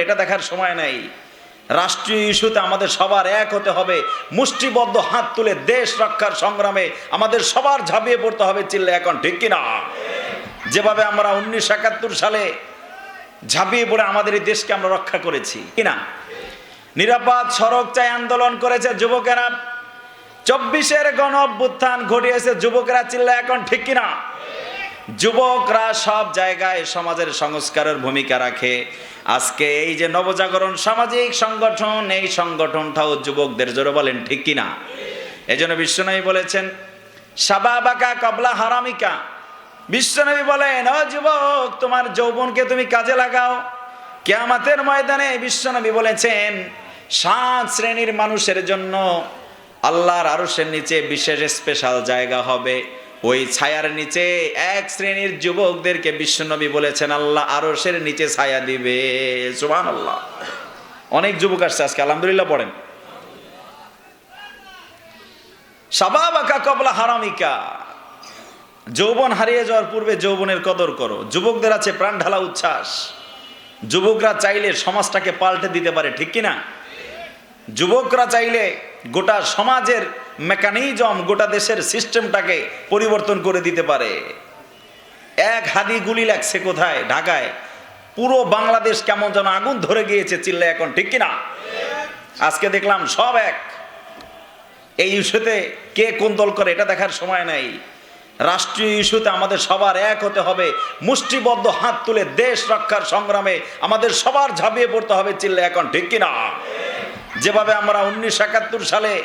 এটা দেখার সময় নাই। রাষ্ট্রীয় ইস্যুতে আমাদের সবার এক হতে হবে। মুষ্টিবদ্ধ হাত তুলে দেশ রক্ষার সংগ্রামে আমাদের সবার ঝাঁপিয়ে পড়তে হবে চিল্লে এখন, ঠিক কিনা? যেভাবে আমরা উনিশশো একাত্তর সালে ঝাঁপিয়ে পড়ে আমাদের এই দেশকে আমরা রক্ষা করেছি কিনা নিরাপদ সড়ক চাই আন্দোলন করেছে যুবকেরা। চব্বিশের গণ অভ্যুত্থান ঘটিয়েছে যুবকেরা চিল্লা এখন, ঠিক কিনা? যুবকরা সব জায়গায় সমাজের সংস্কারের ভূমিকা রাখে। আজকে এই যে নবজাগরণ সামাজিক সংগঠন, এই সংগঠনটাও যুবকদের জোরে বলেন, ঠিক কিনা এই জন্য বিশ্বনবী বলেছেন, সাবাবাকা কবলা হারামিকা। বিশ্বনবী বলেন, ও যুবক, তোমার যৌবনকে তুমি কাজে লাগাও। কেয়ামাতের ময়দানে বিশ্বনবী বলেছেন, সাত শ্রেণির মানুষের জন্য আল্লাহর আরশের নিচে বিশেষ স্পেশাল জায়গা হবে। ওই ছায়ার নিচে এক শ্রেণির যুবকদেরকে বিশ্বনবী বলেছেন, আল্লাহ আরশের নিচে ছায়া দিবে। সুবহান আল্লাহ অনেক যুবক আসছে আজকে, আলহামদুলিল্লাহ পড়েন। সাবাবাকা কবলা হারামিকা। যৌবন হারিয়ে যাওয়ার পূর্বে যৌবনের কদর করো। যুবকদের আছে প্রাণ ঢালা উচ্ছ্বাস। যুবকরা চাইলে সমাজটাকে পাল্টে দিতে পারে, ঠিক কিনা? যুবকরা চাইলে গোটা সমাজের মেকানিজম গোটা দেশের সিস্টেমটাকে পরিবর্তন করে দিতে পারে। এক হাদি গুলি লাগছে কোথায়? ঢাকায়। পুরো বাংলাদেশ কেমন যেন আগুন ধরে গিয়েছে চিল্লা এখন, ঠিক কিনা? আজকে দেখলাম সব এক। এই ইস্যুতে কে কোন দল করে এটা দেখার সময় নাই। রাষ্ট্রীয় ইস্যুতে আমাদের সবার এক হতে হবে। মুষ্টিবদ্ধ হাত তুলে দেশ রক্ষার সংগ্রামে আমাদের সবার ঝাঁপিয়ে পড়তে হবে চিল্লা এখন, ঠিক কিনা? যেভাবে আমরা উনিশশো একাত্তর সালে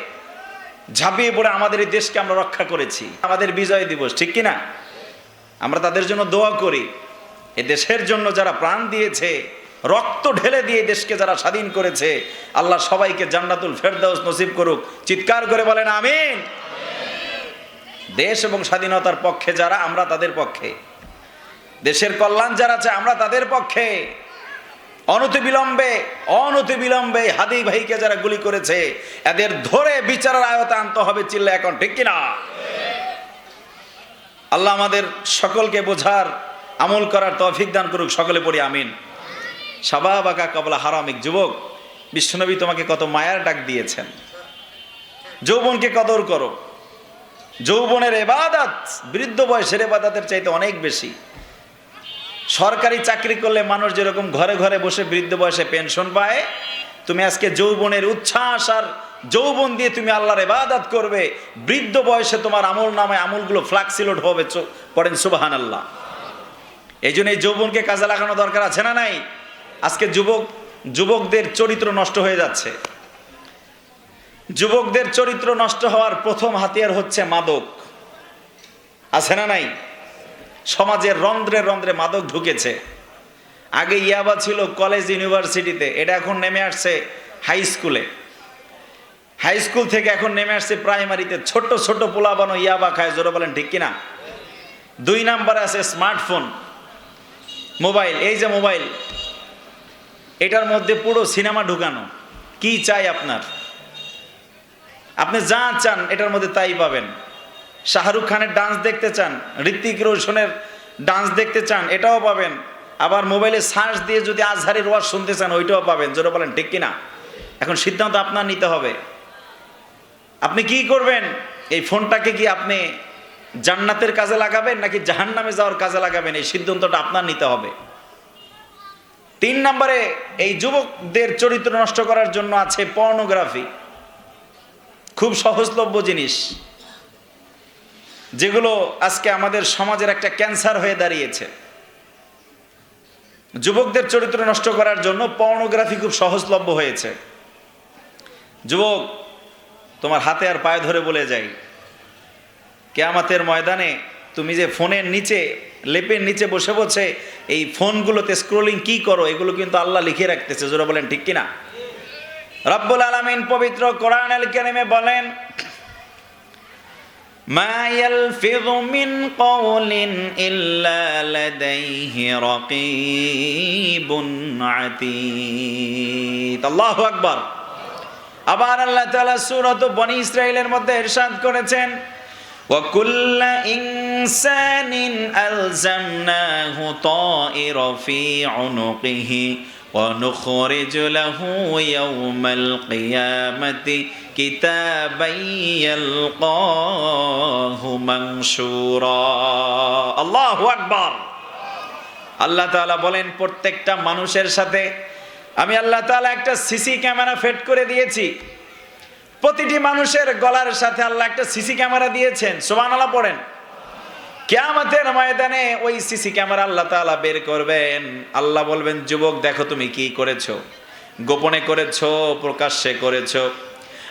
ঝাঁপিয়ে পড়ে আমাদের এই দেশকে আমরা রক্ষা করেছি, আমাদের বিজয় দিবস, ঠিক কিনা? আমরা তাদের জন্য দোয়া করি, এ দেশের জন্য যারা প্রাণ দিয়েছে, রক্ত ঢেলে দিয়ে দেশকে যারা স্বাধীন করেছে, আল্লাহ সবাইকে জান্নাতুল ফেরদাউস নসিব করুক। চিৎকার করে বলেন, আমিন। দেশ এবং স্বাধীনতার পক্ষে যারা, আমরা তাদের পক্ষে। দেশের কল্যাণ যারা আছে আমরা তাদের পক্ষে। অনতি বিলম্বে অনতি বিলম্বে হাদি ভাইকে যারা গুলি করেছে, এদের ধরে বিচারের আয়তে আনতে হবে চিল্লা এখন, ঠিক কিনা? আল্লাহ আমাদের সকলকে বোঝার, আমল করার তৌফিক দান করুক, সকলে পড়ি আমিন। সাবাবাকা কবলা হারামিক যুবক, বিশ্বনবী তোমাকে কত মায়ার ডাক দিয়েছেন। যৌবনকে কদর করো। যৌবনের এবাদাত, বৃদ্ধ বয়সের এবাদাতের চাইতে অনেক বেশি। সরকারি চাকরি করলে মানুষ যেরকম ঘরে ঘরে বসে বৃদ্ধ বয়সে পেনশন পায়, তুমি আজকে যৌবনের উচ্ছ্বাস আর যৌবন দিয়ে তুমি আল্লাহর এবাদাত করবে, বৃদ্ধ বয়সে তোমার আমল নামে আমলগুলো ফ্লাক্সিলোড হবে পড়েন সুবাহান আল্লাহ এই জন্য এই যৌবনকে কাজে লাগানো দরকার আছে না নাই? আজকে যুবক, যুবকদের চরিত্র নষ্ট হয়ে যাচ্ছে। যুবকদের চরিত্র নষ্ট হওয়ার প্রথম হাতিয়ার হচ্ছে মাদক। আছে না নাই? সমাজের রন্ধ্রে রন্ধ্রে মাদক ঢুকেছে। আগে ইয়াবা ছিল কলেজ ইউনিভার্সিটিতে এটা এখন নেমে আসছে হাই স্কুলে হাই স্কুল থেকে এখন নেমে আসছে প্রাইমারিতে ছোট ছোট পোলাবানো ইয়াবা খায়, জোরে বলেন, ঠিক কিনা? দুই নাম্বারে আছে স্মার্টফোন মোবাইল এই যে মোবাইল এটার মধ্যে পুরো সিনেমা ঢুকানো। কি চাই আপনার? আপনি যা চান, এটার মধ্যে তাই পাবেন। শাহরুখ খানের ডান্স দেখতে চান ঋত্বিক রোশনের ডান্স দেখতে চান, এটাও পাবেন। আবার মোবাইলে সার্চ দিয়ে যদি আজহারের ওয়াজ শুনতে চান, ওইটাও পাবেন। জোরে বলেন, ঠিক কিনা? এখন সিদ্ধান্ত আপনার নিতে হবে। আপনি কি করবেন? এই ফোনটাকে কি আপনি জান্নাতের কাজে লাগাবেন, নাকি জাহান্নামে যাওয়ার কাজে লাগাবেন? এই সিদ্ধান্তটা আপনার নিতে হবে। তিন নম্বরে, এই যুবকদের চরিত্র নষ্ট করার জন্য আছে পর্নোগ্রাফি খুব সহজলভ্য জিনিস। যেগুলো আজকে আমাদের সমাজের একটা ক্যান্সার হয়ে দাঁড়িয়েছে। যুবকদের চরিত্র নষ্ট করার জন্য পর্নোগ্রাফি খুব সহজলভ্য হয়েছে। যুবক, তোমার হাতে আর পায়ে ধরে বলে যাই। কেয়ামাতের ময়দানে তুমি যে ফোনের নিচে, লেপের নিচে বসে বসে এই ফোনগুলোতে স্ক্রোলিং কি করো, এগুলো কিন্তু আল্লাহ লিখে রাখতেছে। জোরা বলেন, ঠিক কিনা? রব্বুল আলামিন পবিত্র কোরআন আল কারিমে বলেন মা ইয়ালফিযু মিন কওলিন ইল্লা লাদাইহি রাকীবুন আতীদ আল্লাহু আকবার আবার আল্লাহ তাআলা সূরাত বনি ইসরাইলের মধ্যে ইরশাদ করেছেন وكل إنسان ألزمناه طائر في عنقه ونخرج له يوم القيامة كتابا يلقاه منشورا الله أكبر আল্লাহ তাআলা বলেন প্রত্যেকটা মানুষের সাথে আমি আল্লাহ তাআলা একটা সিসি ক্যামেরা ফিট করে দিয়েছি প্রতিটি মানুষের গলার সাথে আল্লাহ একটা সিসি ক্যামেরা দিয়েছেন সুবহানাল্লাহ পড়েন কেয়ামতের ময়দানে ওই সিসি ক্যামেরা আল্লাহ তাআলা বের করবেন। আল্লাহ বলবেন, যুবক, দেখো তুমি কি করেছ? গোপনে করেছ? প্রকাশ্যে করেছ?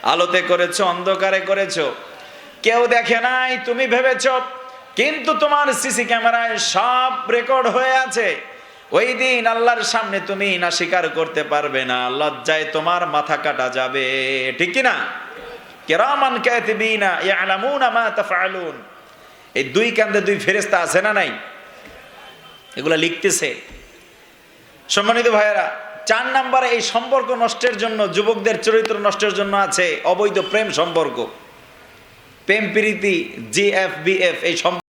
আলোতে করেছ? অন্ধকারে করেছ? কেউ দেখে নাই, তুমি ভেবেছো? কিন্তু তোমার সিসি ক্যামেরায় সব রেকর্ড হয়ে আছে। ওই দিন আল্লাহর সামনে তুমি না স্বীকার করতে পারবে না। লজ্জায় তোমার মাথা কাটা যাবে। ঠিক কি না কেরামান কাতিবিনা ইয়ালামুনা মা তাফআলুন। এই দুই কান্দে দুই ফেরেস্তা আছে না নাই? এগুলা লিখতেছে। সম্মানিত ভাইয়েরা, চার নাম্বারে এই সম্পর্ক নষ্টের জন্য, যুবকদের চরিত্র নষ্টের জন্য আছে অবৈধ প্রেম সম্পর্ক। প্রেম প্রীতি জিএফবিএফ এই সম্পর্ক